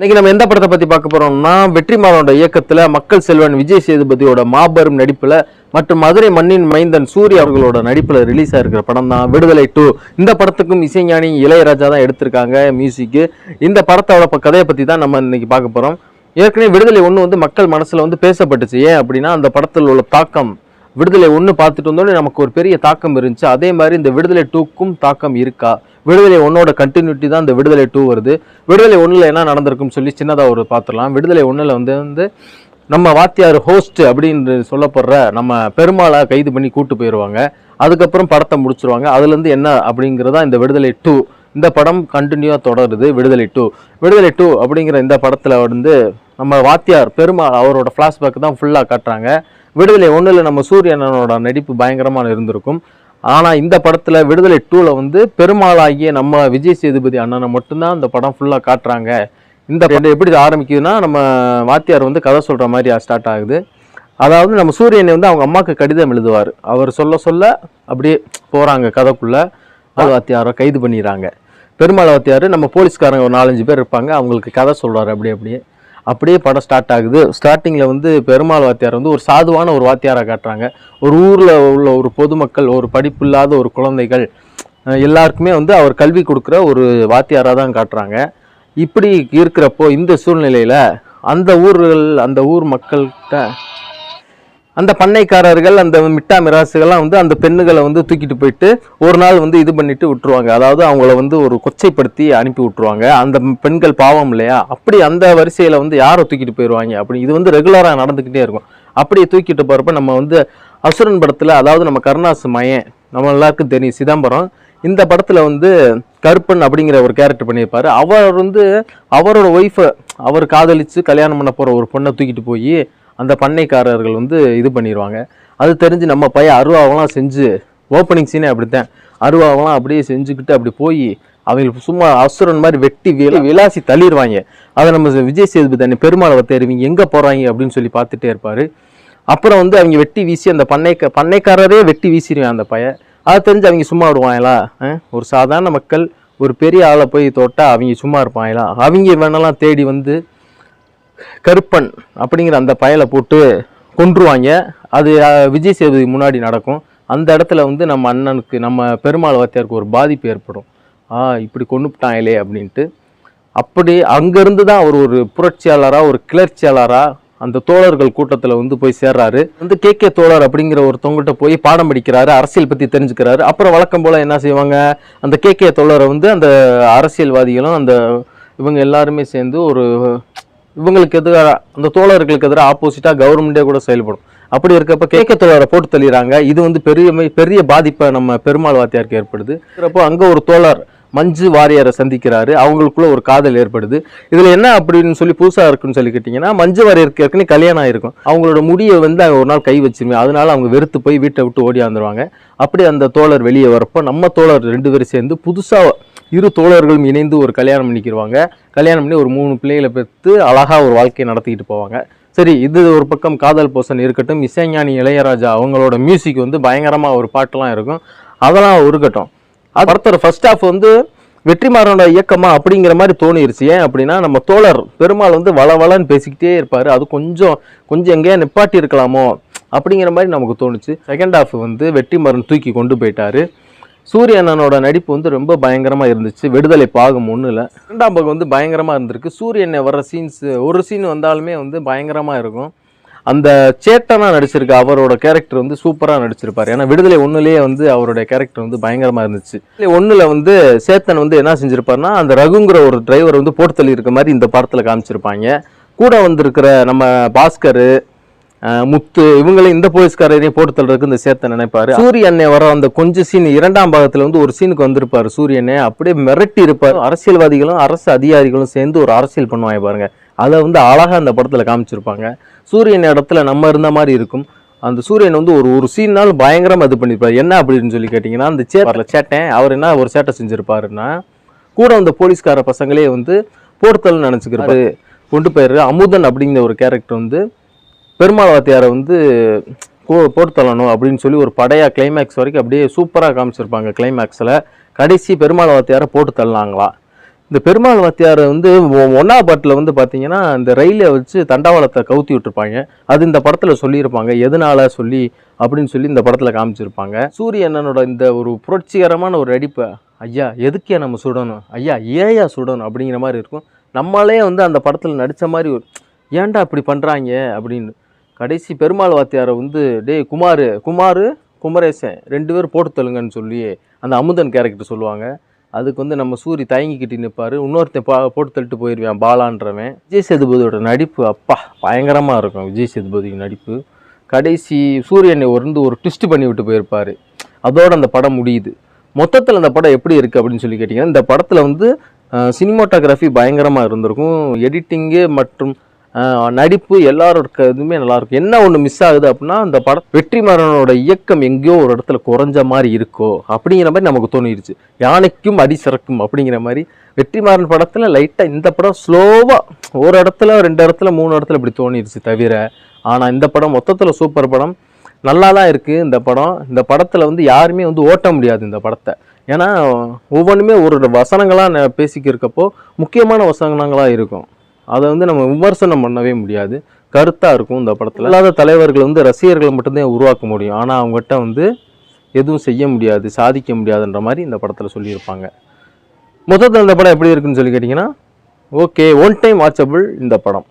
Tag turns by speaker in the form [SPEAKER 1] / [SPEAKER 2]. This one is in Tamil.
[SPEAKER 1] இன்னைக்கு நம்ம எந்த படத்தை பத்தி பார்க்க போறோம்னா வெற்றிமாறனோட இயக்கத்துல மக்கள் செல்வன் விஜய் சேதுபதியோட மாபெரும் நடிப்புல மற்றும் மதுரை மண்ணின் மைந்தன் சூரிய அவர்களோட நடிப்புல ரிலீஸ் ஆயிருக்கிற படம் தான் விடுதலை டூ. இந்த படத்துக்கும் இசைஞானி இளையராஜா தான் எடுத்திருக்காங்க மியூசிக்கு இந்த படத்தோட கதையை பத்தி தான் நம்ம இன்னைக்கு பார்க்க போறோம். ஏற்கனவே விடுதலை ஒன்று வந்து மக்கள் மனசுல வந்து பேசப்பட்டுச்சு. ஏன் அப்படின்னா அந்த படத்தில் உள்ள தாக்கம் விடுதலை ஒன்று பார்த்துட்டு வந்தோடனே நமக்கு ஒரு பெரிய தாக்கம் இருந்துச்சு. அதே மாதிரி இந்த விடுதலை டூக்கும் தாக்கம் இருக்கா? விடுதலை ஒன்னோட கண்டினியூட்டி தான் இந்த விடுதலை டூ வருது. விடுதலை ஒன்றில் என்ன நடந்திருக்குன்னு சொல்லி சின்னதாக ஒரு பார்த்துடலாம். விடுதலை ஒன்றில் வந்து வந்து நம்ம வாத்தியார் ஹோஸ்ட் அப்படின்னு சொல்லப்படுற நம்ம பெருமாளை கைது பண்ணி கூட்டு போயிடுவாங்க அதுக்கப்புறம் படத்தை முடிச்சிருவாங்க. அதுலேருந்து என்ன அப்படிங்கிறதா இந்த விடுதலை டூ. இந்த படம் கண்டினியூவாக தொடருது விடுதலை டூ. விடுதலை டூ அப்படிங்கிற இந்த படத்தில் வந்து நம்ம வாத்தியார் பெருமாள் அவரோட ஃப்ளாஷ்பேக் தான் ஃபுல்லாக காட்டுறாங்க. விடுதலை ஒன்றில் நம்ம சூரியனோட நடிப்பு பயங்கரமாக இருந்திருக்கும். ஆனால் இந்த படத்தில் விடுதலை டூவில் வந்து பெருமாளாகிய நம்ம விஜய் சேதுபதி அண்ணனை மட்டும்தான் இந்த படம் ஃபுல்லாக காட்டுறாங்க. இந்த படம் எப்படி ஆரம்பிக்குதுன்னா நம்ம வாத்தியார் வந்து கதை சொல்கிற மாதிரி ஸ்டார்ட் ஆகுது. அதாவது நம்ம சூரியனை வந்து அவங்க அம்மாவுக்கு கடிதம் எழுதுவார். அவர் சொல்ல சொல்ல அப்படியே போகிறாங்க கதைக்குள்ளே. வாத்தியாரை கைது பண்ணிடுறாங்க. பெருமாள் வாத்தியார் நம்ம போலீஸ்காரங்க ஒரு நாலஞ்சு பேர் இருப்பாங்க. அவங்களுக்கு கதை சொல்கிறார் அப்படியே அப்படியே. அப்படியே படம் ஸ்டார்ட் ஆகுது. ஸ்டார்டிங்கில் வந்து பெருமாள் வாத்தியார் வந்து ஒரு சாதுவான ஒரு வாத்தியாராக காட்டுறாங்க. ஒரு ஊரில் உள்ள ஒரு பொதுமக்கள் ஒரு படிப்பில்லாத ஒரு குழந்தைகள் எல்லாருக்குமே வந்து அவர் கல்வி கொடுக்குற ஒரு வாத்தியாராக தான் காட்டுறாங்க. இப்படி இருக்கிறப்போ இந்த சூழ்நிலையில் அந்த ஊர்கள் அந்த ஊர் மக்கள்கிட்ட அந்த பண்ணைக்காரர்கள் அந்த மிட்டா மிராசுகள்லாம் வந்து அந்த பெண்ணுகளை வந்து தூக்கிட்டு போயிட்டு ஒரு நாள் வந்து இது பண்ணிட்டு விட்டுருவாங்க. அதாவது அவங்கள வந்து ஒரு கொச்சைப்படுத்தி அனுப்பி விட்டுருவாங்க. அந்த பெண்கள் பாவம் இல்லையா? அப்படி அந்த வரிசையில் வந்து யாரை தூக்கிட்டு போயிடுவாங்க அப்படி இது வந்து ரெகுலராக நடந்துக்கிட்டே இருக்கும். அப்படியே தூக்கிட்டு போகிறப்ப நம்ம வந்து அசுரன் படத்தில் அதாவது நம்ம கருணாசு மயன் நம்ம எல்லாருக்கும் தெரியும் சிதம்பரம் இந்த படத்தில் வந்து கருப்பன் அப்படிங்கிற ஒரு கேரக்டர் பண்ணியிருப்பார். அவர் வந்து அவரோட ஒய்ஃபை அவர் காதலித்து கல்யாணம் பண்ண போகிற ஒரு பொண்ணை தூக்கிட்டு போய் அந்த பண்ணைக்காரர்கள் வந்து இது பண்ணிடுவாங்க அது தெரிஞ்சு நம்ம பையன் அருவாவெல்லாம் செஞ்சு ஓப்பனிங் சீனே அப்படித்தான். அருவாவெல்லாம் அப்படியே செஞ்சுக்கிட்டு அப்படி போய் அவங்களுக்கு சும்மா அசுரன் மாதிரி வெட்டி வில விலாசி தள்ளிடுவாங்க அதை நம்ம விஜய் சேதுபதி அண்ணன் பெருமாளை தேர்விங்க எங்கே போகிறாங்க அப்படின்னு சொல்லி பார்த்துட்டே இருப்பார். அப்புறம் வந்து அவங்க வெட்டி வீசி அந்த பண்ணைக்க பண்ணைக்காரரே வெட்டி வீசிடுவேன் அந்த பையன். அதை தெரிஞ்சு அவங்க சும்மா விடுவாங்களா? ஒரு சாதாரண மக்கள் ஒரு பெரிய ஆளை போய் தொட்டால் அவங்க சும்மா இருப்பாங்களா? அவங்க வேணாலாம் தேடி வந்து கருப்பன் அப்படிங்கிற அந்த பயலை போட்டு கொன்றுவாங்க. அது விஜய் சேதுபதி முன்னாடி நடக்கும். அந்த இடத்துல வந்து நம்ம அண்ணனுக்கு நம்ம பெருமாள் வாத்தியாருக்கு ஒரு பாதிப்பு ஏற்படும். ஆ இப்படி கொண்டுட்டாங்களே அப்படின்ட்டு. அப்படி அங்கேருந்து தான் அவர் ஒரு புரட்சியாளராக ஒரு கிளர்ச்சியாளராக அந்த தோழர்கள் கூட்டத்தில் வந்து போய் சேர்றாரு. வந்து கே. கே. தோழர் அப்படிங்கிற ஒருத்தவங்ககிட்ட போய் பாடம் படிக்கிறாரு அரசியல் பற்றி தெரிஞ்சுக்கிறாரு. அப்புறம் வழக்கம் போல் என்ன செய்வாங்க? அந்த கே. கே. தோழரை வந்து அந்த அரசியல்வாதிகளும் அந்த இவங்க எல்லாருமே சேர்ந்து ஒரு இவங்களுக்கு எதிராக அந்த தோழர்களுக்கு எதிராக ஆப்போசிட்டாக கவர்மெண்டே கூட செயல்படும். அப்படி இருக்கப்ப கேக்க தோழரை போட்டு தள்ளிடுறாங்க. இது வந்து பெரிய பெரிய பாதிப்பை நம்ம பெருமாள் வாத்தியாருக்கு ஏற்படுது. இருக்கிறப்போ அங்கே ஒரு தோழர் மஞ்சு வாரியரை சந்திக்கிறாரு. அவங்களுக்குள்ள ஒரு காதல் ஏற்படுது. இதுல என்ன அப்படின்னு சொல்லி புதுசா இருக்குன்னு சொல்லி கேட்டீங்கன்னா மஞ்சு வாரியருக்கு ஏற்கனவே கல்யாணம் ஆயிருக்கும். அவங்களோட முடியை வந்து அவங்க ஒரு நாள் கை வச்சிருவேன் அதனால அவங்க வெறுத்து போய் வீட்டை விட்டு ஓடியாந்துருவாங்க அப்படி அந்த தோழர் வெளியே வரப்போ நம்ம தோழர் ரெண்டு பேரும் சேர்ந்து புதுசா இரு தோழர்களும் இணைந்து ஒரு கல்யாணம் பண்ணிக்கிடுவாங்க கல்யாணம் பண்ணி ஒரு மூணு பிள்ளைகளை பெற்று அழகாக ஒரு வாழ்க்கையை நடத்திக்கிட்டு போவாங்க. சரி இது ஒரு பக்கம் காதல் போசன் இருக்கட்டும் இசைஞானி இளையராஜா அவங்களோட மியூசிக் வந்து பயங்கரமாக ஒரு பாட்டெலாம் இருக்கும். அதெல்லாம் இருக்கட்டும். அது படத்தோட ஃபர்ஸ்ட் ஆஃப் வந்து வெற்றிமாறனோட இயக்கமா அப்படிங்கிற மாதிரி தோணிருச்சு. ஏன் அப்படின்னா நம்ம தோழர் பெருமாள் வந்து வள வளன்னு பேசிக்கிட்டே இருப்பார். அது கொஞ்சம் கொஞ்சம் எங்கேயா நிப்பாட்டி இருக்கலாமோ அப்படிங்கிற மாதிரி நமக்கு தோணுச்சு. செகண்ட் ஹாஃப் வந்து வெற்றிமாறன் தூக்கி கொண்டு போயிட்டாரு. சூரிய அண்ணனோட நடிப்பு வந்து ரொம்ப பயங்கரமாக இருந்துச்சு. விடுதலை பாகம் ஒண்ணுல. ரெண்டாம் பாகம் வந்து பயங்கரமாக இருந்திருக்கு. சூரியனை வர்ற சீன்ஸ் ஒரு சீன் வந்தாலுமே வந்து பயங்கரமாக இருக்கும். அந்த சேட்டனாக நடிச்சிருக்க அவரோட கேரக்டர் வந்து சூப்பராக நடிச்சிருப்பார். ஏன்னா விடுதலை ஒன்றுலேயே வந்து அவருடைய கேரக்டர் வந்து பயங்கரமாக இருந்துச்சு. ஒன்றில் வந்து சேத்தன் வந்து என்ன செஞ்சிருப்பாருன்னா அந்த ரகுங்கிற ஒரு டிரைவர் வந்து போட்டு தள்ளி இருக்க மாதிரி இந்த படத்தில் காமிச்சிருப்பாங்க. கூட வந்திருக்கிற நம்ம பாஸ்கர் முத்து இவங்களே இந்த போலீஸ்காரரையும் போட்டு தள்ளுறதுக்கு இந்த சேர்த்த நினைப்பாரு. சூரியனை வர அந்த கொஞ்சம் சீன் இரண்டாம் பாகத்துல வந்து ஒரு சீனுக்கு வந்திருப்பாரு சூரியனை அப்படியே மிரட்டி இருப்பார். அரசியல்வாதிகளும் அரசு அதிகாரிகளும் சேர்ந்து ஒரு அரசியல் பண்ணுவாங்க பாருங்க. அதை வந்து அழகா அந்த படத்துல காமிச்சிருப்பாங்க. சூரியன் இடத்துல நம்ம இருந்த மாதிரி இருக்கும். அந்த சூரியன் வந்து ஒரு ஒரு சீனால் பயங்கரமாக இது பண்ணியிருப்பார் என்ன அப்படின்னு சொல்லி கேட்டிங்கன்னா அந்த சேட்டர்ல சேட்டேன் அவர் என்ன ஒரு சேட்டை செஞ்சுருப்பாருன்னா கூட வந்த போலீஸ்கார பசங்களே வந்து போர்த்தல்னு நினச்சிக்கிறாரு கொண்டு போயிடுற அமுதன் அப்படிங்கிற ஒரு கேரக்டர் வந்து பெருமாள் வாத்தியாரை வந்து போ- போட்டு தள்ளணும் அப்படின்னு சொல்லி ஒரு படையாக கிளைமேக்ஸ் வரைக்கும் அப்படியே சூப்பராக காமிச்சிருப்பாங்க கிளைமேக்ஸில் கடைசி பெருமாள் வாத்தியாரை போட்டு தள்ளினாங்களா. இந்த பெருமாள் வாத்தியார் வந்து ஒன்னா பாட்டில் வந்து பார்த்தீங்கன்னா இந்த ரயிலை வச்சு தண்டவாளத்தை கவுத்தி விட்டுருப்பாங்க. அது இந்த படத்தில் சொல்லியிருப்பாங்க. எதனால சொல்லி அப்படின்னு சொல்லி இந்த படத்தில் காமிச்சிருப்பாங்க. சூரிய இந்த ஒரு புரட்சிகரமான ஒரு நடிப்பை ஐயா எதுக்கே நம்ம சுடணும்? ஐயா ஏயா சுடணும்? அப்படிங்கிற மாதிரி இருக்கும். நம்மளே வந்து அந்த படத்தில் நடித்த மாதிரி ஒரு ஏன்டா இப்படி பண்ணுறாங்க அப்படின்னு கடைசி பெருமாள் வாத்தியாரை வந்து டேய் குமார் குமார் குமரேசன் ரெண்டு பேரும் போட்டு தள்ளுங்கன்னு சொல்லி அந்த அமுதன் கேரக்டர் சொல்லுவாங்க. அதுக்கு வந்து நம்ம சூரி தயங்கிக்கிட்டு நிற்பார் இன்னொருத்தன் பா போட்டு தள்ளிட்டு போயிடுவான் பாலான்றவன். விஜய் சேதுபதியோட நடிப்பு அப்பா பயங்கரமாக இருக்கும் விஜய் சேதுபதி நடிப்பு. கடைசி சூரியனை வந்து ஒரு ட்விஸ்ட் பண்ணி விட்டு போயிருப்பார். அதோட அந்த படம் முடியுது. மொத்தத்தில் அந்த படம் எப்படி இருக்குது அப்படின்னு சொல்லி கேட்டிங்கன்னா இந்த படத்தில் வந்து சினிமாட்டோகிராஃபி பயங்கரமாக இருந்திருக்கும். எடிட்டிங்கு மற்றும் நடிப்பு எல்லாரோட இதுவுமே நல்லாயிருக்கும். என்ன ஒன்று மிஸ் ஆகுது அப்படின்னா அந்த படம் வெற்றிமாறனோட இயக்கம் எங்கேயோ ஒரு இடத்துல குறைஞ்ச மாதிரி இருக்கோ அப்படிங்கிற மாதிரி நமக்கு தோணிருச்சு. யானைக்கும் அடி சிறக்கும் அப்படிங்கிற மாதிரி. வெற்றிமாறன் படத்தில் லைட்டாக இந்த படம் ஸ்லோவாக ஒரு இடத்துல ரெண்டு இடத்துல மூணு இடத்துல இப்படி தோணிடுச்சு தவிர ஆனால் இந்த படம் மொத்தத்தில் சூப்பர் படம். நல்லா தான் இருக்குது இந்த படம். இந்த படத்தில் வந்து யாருமே வந்து ஓட்ட முடியாது இந்த படத்தை. ஏன்னா ஒவ்வொன்றுமே ஒரு வசனங்களாக பேசிக்கிருக்கப்போ முக்கியமான வசனங்களாக இருக்கும். அதை வந்து நம்ம விமர்சனம் பண்ணவே முடியாது. கருத்தாக இருக்கும் இந்த படத்தில். இல்லாத தலைவர்கள் வந்து ரசிகர்களை மட்டும்தான் உருவாக்க முடியும். ஆனால் அவங்ககிட்ட வந்து எதுவும் செய்ய முடியாது சாதிக்க முடியாதுன்ற மாதிரி இந்த படத்தில் சொல்லியிருப்பாங்க. மொத்தத்தில் இந்த படம் எப்படி இருக்குன்னு சொல்லி கேட்டிங்கன்னா ஓகே ஒன் டைம் வாட்சபிள் இந்த படம்.